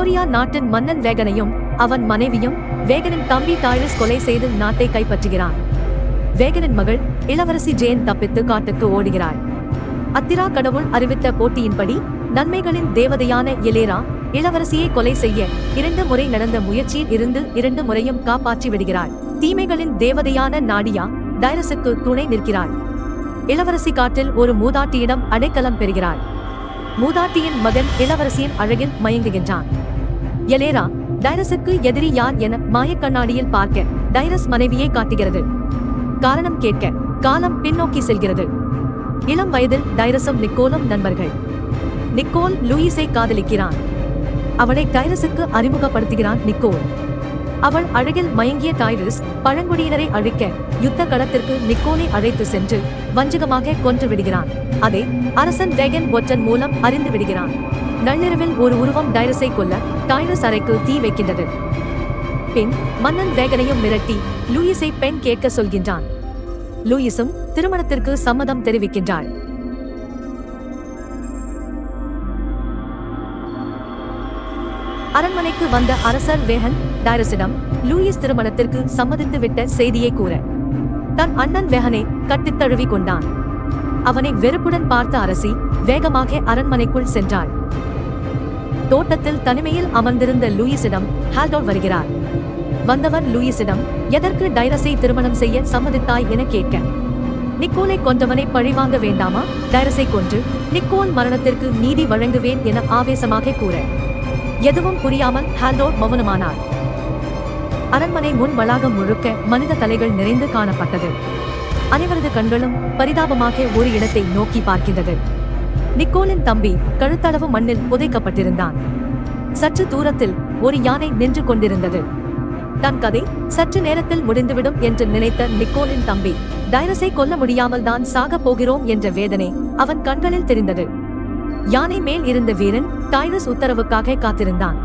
Victoria நாட்டின் மன்னன் வேகனையும் அவன் மனைவியும் வேகனின் தம்பி டாய்ரஸ் கொலை செய்து நாட்டை கைப்பற்றுகிறான் வேகனின் மகள் இளவரசி ஜேன் தப்பித்து காட்டுக்கு ஓடுகிறாள். அத்திரா கடவுள் அறிவித்த போட்டியின்படி நன்மைகளின் தேவதையான எலேரா இளவரசியை கொலை செய்ய இரண்டு முறை நடந்த முயற்சியில் இருந்து இரண்டு முறையும் காப்பாற்றி விடுகிறாள். தீமைகளின் தேவதையான நாடியா டைரஸுக்கு துணை நிற்கிறாள். இளவரசி காட்டில் ஒரு மூதாட்டியிடம் அடைக்கலம் பெறுகிறாள். மூதாட்டியின் மகன் இளவரசியின் அழகில் மயங்குகின்றான். எலேரா டைரஸுக்கு எதிரி யார் என மாயக்கண்ணாடியில் பார்க்க டைரஸ் மனைவியை காட்டுகிறது. காரணம் கேட்க காலம் பின்னோக்கி செல்கிறது. இளம் வயதில் டைரஸும் நிக்கோலும் நண்பர்கள். நிக்கோல் லூயிஸை காதலிக்கிறான். அவளை டைரஸுக்கு அறிமுகப்படுத்துகிறான் நிக்கோல். அவள் அழகில் மயங்கிய டைரஸ் பழங்குடியினரை அழிக்க யுத்த களத்திற்கு நிக்கோலை அழைத்து சென்று வஞ்சகமாக கொன்று விடுகிறான். அதை அரசன் வேகன் ஒற்றன் மூலம் அறிந்து விடுகிறான். நள்ளிரவில் ஒரு உருவம் டைரஸை கொல்ல டைரஸ் அறைக்கு தீ வைக்கின்றது. பின் மன்னன் வேகனையும் மிரட்டி லூயிஸை பெண் கேட்க சொல்கின்றான். லூயிஸும் திருமணத்திற்கு சம்மதம் தெரிவிக்கின்றாள். அரண்மனைக்கு வந்த அரசர் வேகன் டைரஸிடம் லூயிஸ் திருமணத்திற்கு சம்மதித்து விட்ட செய்தியை கூற தன் அண்ணன் வேகனை கட்டித் தழுவி கொண்டான். அவனை வெறுப்புடன் பார்த்த அரசி வேகமாக அரண்மனைக்குள் சென்றாள். தோட்டத்தில் தனிமையில் அமர்ந்திருந்த லூயிஸிடம் ஹால்டோர் வருகிறார். வந்தவர் லூயிஸிடம் எதற்கு டைரஸை திருமணம் செய்ய சம்மதித்தாய் என கேட்க. நிக்கோலை கொன்றவனை பழிவாங்க வேண்டாமா? டைரஸை கொன்று நிக்கோல் மரணத்திற்கு நீதி வழங்குவேன் என ஆவேசமாக கூற. எதுவும் புரியாமல் ஹால்டோர் மௌனமானார். அரண்மனை முன் வளாகம் முழுக்க மனித தலைகள் நிறைந்து காணப்பட்டது. அனைவரது கண்களும் பரிதாபமாக ஒரு இடத்தை நோக்கி பார்க்கின்றது. நிக்கோலின் தம்பி கழுத்தளவு மண்ணில் புதைக்கப்பட்டிருந்தான். சற்று தூரத்தில் ஒரு யானை நின்று கொண்டிருந்தது. தன் கதை சற்று நேரத்தில் முடிந்துவிடும் என்று நினைத்த நிக்கோலின் தம்பி டைரஸை கொல்ல முடியாமல் தான் சாகப் போகிறோம் என்ற வேதனை அவன் கண்களில் தெரிந்தது. யானை மேல் இருந்த வீரன் டைரஸ் உத்தரவுக்காக காத்திருந்தான்.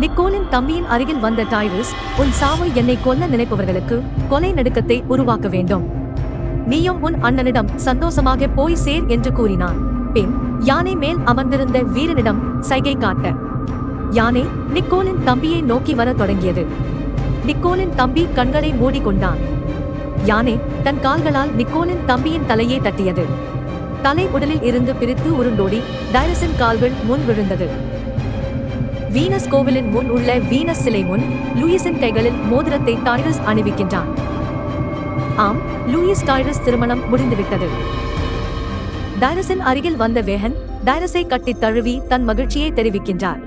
நிக்கோலின் தம்பியின் அருகில் வந்த டைரஸ் உன் சாவு என்னை கொல்ல நினைப்பவர்களுக்கு கொலை நடுக்கத்தை உருவாக்க வேண்டும். நீயும் உன் அண்ணனிடம் சந்தோஷமாக போய் சேர் என்று கூறினான். பின் யானை மேல் அமர்ந்திருந்த வீரனிடம் சைகை காட்ட. யானை நிக்கோலின் தம்பியை நோக்கி வரத் தொடங்கியது. நிக்கோலின் தம்பி கண்களை மூடிக்கொண்டான். யானை தன் கால்களால் நிக்கோலின் தம்பியின் தலையை தட்டியது. தலை உடலில் இருந்து பிரித்து உருண்டோடி டைரசின் கால்கள் முன் விழுந்தது. வீனஸ் கோவிலின் முன் உள்ள வீனஸ் சிலை முன் லூயிஸின் கைகளில் மோதிரத்தை டைரஸ் அணிவிக்கின்றான். ஆம் லூயிஸ் டைரஸ் திருமணம் முடிந்துவிட்டது. டைரஸின் அருகில் வந்த வேகன் டைரஸை கட்டித் தழுவி தன் மகிழ்ச்சியை தெரிவிக்கின்றார்.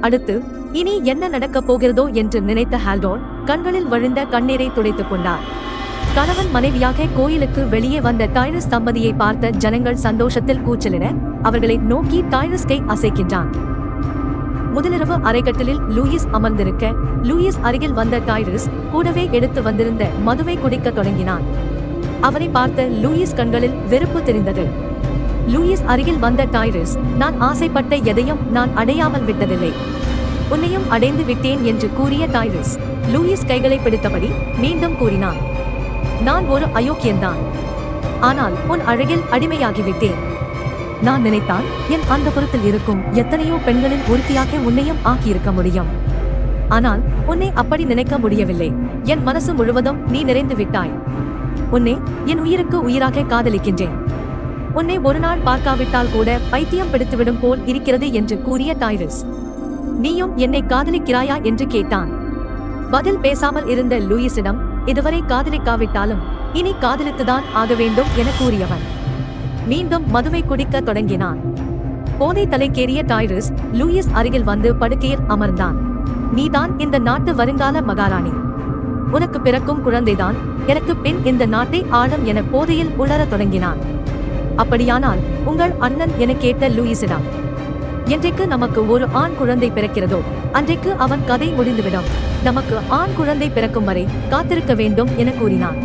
அடுத்து இனி என்ன நடக்கப் போகிறதோ என்று நினைத்த ஹால்டோன் கண்களில் வழிந்த கண்ணீரை துடைத்துக் கொண்டார். கணவன் மனைவியாக கோயிலுக்கு வெளியே வந்த டைரஸ் தம்பதியை பார்த்த ஜனங்கள் சந்தோஷத்தில் கூச்சலின அவர்களை நோக்கி டைரஸ் கை அசைக்கின்றான். முதலிரவு அரைக்கட்டிலில் லூயிஸ் அமர்ந்திருக்க லூயிஸ் அருகில் வந்த டைரஸ் கூடவே எடுத்து வந்திருந்த மதுவை குடிக்க தொடங்கினான். அவரை பார்த்த லூயிஸ் கண்களில் வெறுப்பு தெரிந்தது. லூயிஸ் அருகில் வந்த டைரிஸ் நான் ஆசைப்பட்ட எதையும் நான் அடையாமல் விட்டதில்லை. உன்னையும் அடைந்து விட்டேன் என்று கூறிய டைரிஸ் லூயிஸ் கைகளை பிடித்தபடி மீண்டும் கூறினான் நான் ஒரு அயோக்கியன்தான். ஆனால் உன் அழகில் அடிமையாகிவிட்டேன். நான் நினைத்தால் என் அந்த புறத்தில் இருக்கும் எத்தனையோ பெண்களின் ஒருத்தியாக உன்னையும் ஆக்கியிருக்க முடியும். ஆனால் உன்னை அப்படி நினைக்க முடியவில்லை. என் மனசு முழுவதும் நீ நிறைந்து விட்டாய். உன்னை என் உயிருக்கு உயிராக காதலிக்கின்றேன். உன்னை ஒரு நாள் பார்க்காவிட்டால் கூட பைத்தியம் பிடித்துவிடும் போல் இருக்கிறது என்று கூறிய டைரஸ் நீயும் என்னை காதலிக்கிறாயா என்று கேட்டான். பதில் பேசாமல் இருந்த லூயிஸிடம் இதுவரை காதலிக்காவிட்டாலும் இனி காதலித்துதான் ஆக வேண்டும் என கூறியவன். மீண்டும் மதுவை குடிக்க தொடங்கினான். போதை தலைக்கேறிய டைரஸ் லூயிஸ் அருகில் வந்து படுக்கையில் அமர்ந்தான். நீதான் இந்த நாட்டு வருங்கால மகாராணி. உனக்கு பிறக்கும் குழந்தைதான் எனக்கு பின் இந்த நாட்டை ஆளும் என போதையில் உளரத் தொடங்கினான். அப்படியானால் உங்கள் அண்ணன் என கேட்ட லூயிஸிடம் என்றைக்கு நமக்கு ஒரு ஆண் குழந்தை பிறக்கிறதோ அன்றைக்கு அவன் கதை முடிந்துவிடும். நமக்கு ஆண் குழந்தை பிறக்கும் வரை காத்திருக்க வேண்டும் என கூறினான்.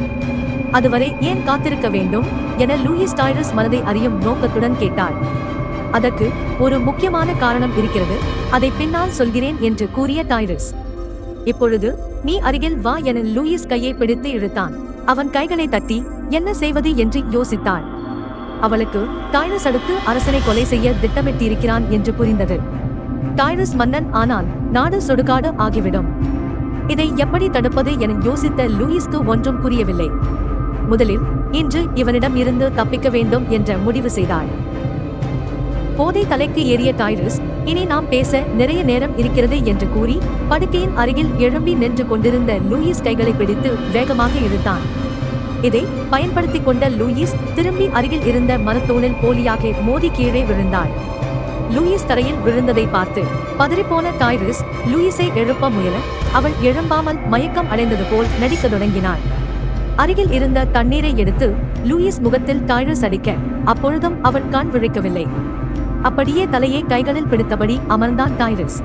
அதுவரை ஏன் காத்திருக்க வேண்டும்? என லூயிஸ் டைரஸ் மனதை அறியும் நோக்கத்துடன் கேட்டாள். அதற்கு ஒரு முக்கியமான காரணம் இருக்கிறது. அதை பின்னால் சொல்கிறேன் என்று கூறிய டைரஸ். இப்பொழுது நீ அருகில் வா என லூயிஸ் கையை பிடித்து இழுத்தான். அவன் கைகளை தட்டி என்ன செய்வது? என்று யோசித்தாள். அவளுக்கு டாய்னஸ் அடுத்து அரசனை கொலை செய்ய திட்டமிட்டிருக்கிறான் என்று புரிந்தது. டாய்னஸ் மன்னன் ஆனால் நாடு சுடுகாடு ஆகிவிடும். இதை எப்படி தடுப்பது என யோசித்த லூயிஸ்க்கு ஒன்றும் புரியவில்லை. முதலில் இன்று இவனிடம் இருந்து தப்பிக்க வேண்டும் என்ற முடிவு செய்தாள். போதை தலைக்கு ஏறிய டைரஸ் இனி நாம் பேச நிறைய நேரம் இருக்கிறது என்று கூறி படுக்கையின் அருகில் எழும்பி நின்று கொண்டிருந்த லூயிஸ் கைகளை பிடித்து வேகமாக இழுத்தான். இதை பயன்படுத்திக் கொண்ட லூயிஸ் திரும்பி அருகில் இருந்த மரத்தோனில் போலியாக மோதி கீழே விழுந்தாள். லூயிஸ் தரையில் விழுந்ததை பார்த்து பதறிப்போன டாய்ரிஸ் லூயிஸை எழுப்ப முயல அவள் எழும்பாமல் மயக்கம் அடைந்தது போல் நடிக்கத் தொடங்கினாள். அருகில் இருந்த தண்ணீரை எடுத்து லூயிஸ் முகத்தில் டைரஸ் அடிக்க அப்பொழுதும் அவள் கண் விழிக்கவில்லை. அப்படியே தலையை கைகளில் பிடித்தபடி அமர்ந்தான் டாய்ரிஸ்